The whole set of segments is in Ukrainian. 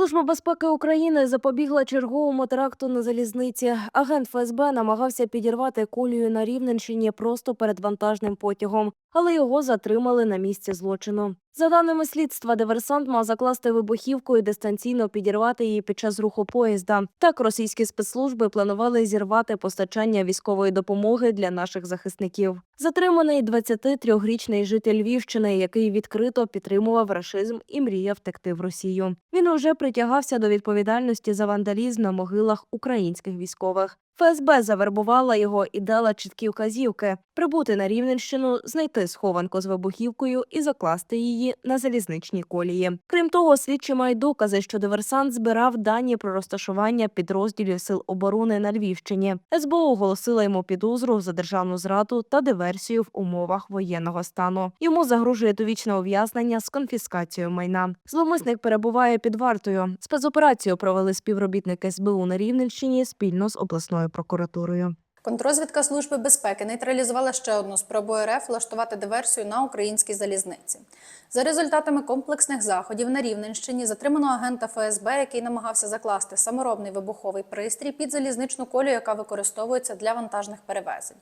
Служба безпеки України запобігла черговому теракту на залізниці. Агент ФСБ намагався підірвати колію на Рівненщині просто перед вантажним потягом, але його затримали на місці злочину. За даними слідства, диверсант мав закласти вибухівку і дистанційно підірвати її під час руху поїзда. Так російські спецслужби планували зірвати постачання військової допомоги для наших захисників. Затриманий 23-річний житель Львівщини, який відкрито підтримував рашизм і мріяв втекти в Росію. Він уже притягався до відповідальності за вандалізм на могилах українських військових. ФСБ завербувала його і дала чіткі вказівки прибути на Рівненщину, знайти схованку з вибухівкою і закласти її на залізничній колії. Крім того, слідчі мають докази, що диверсант збирав дані про розташування підрозділів сил оборони на Львівщині. СБУ оголосила йому підозру за державну зраду та диверсію в умовах воєнного стану. Йому загрожує довічне ув'язнення з конфіскацією майна. Зловмисник перебуває під вартою. Спецоперацію провели співробітники СБУ на Рівненщині спільно з обласною прокуратурою. Контрозвідка Служби безпеки нейтралізувала ще одну спробу РФ влаштувати диверсію на українській залізниці. За результатами комплексних заходів на Рівненщині затримано агента ФСБ, який намагався закласти саморобний вибуховий пристрій під залізничну колію, яка використовується для вантажних перевезень.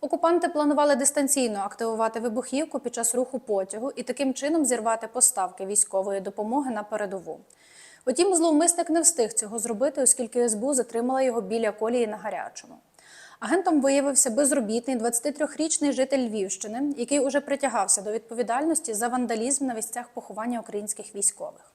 Окупанти планували дистанційно активувати вибухівку під час руху потягу і таким чином зірвати поставки військової допомоги на передову. Утім, зловмисник не встиг цього зробити, оскільки СБУ затримала його біля колії на гарячому. Агентом виявився безробітний 23-річний житель Львівщини, який уже притягався до відповідальності за вандалізм на місцях поховання українських військових.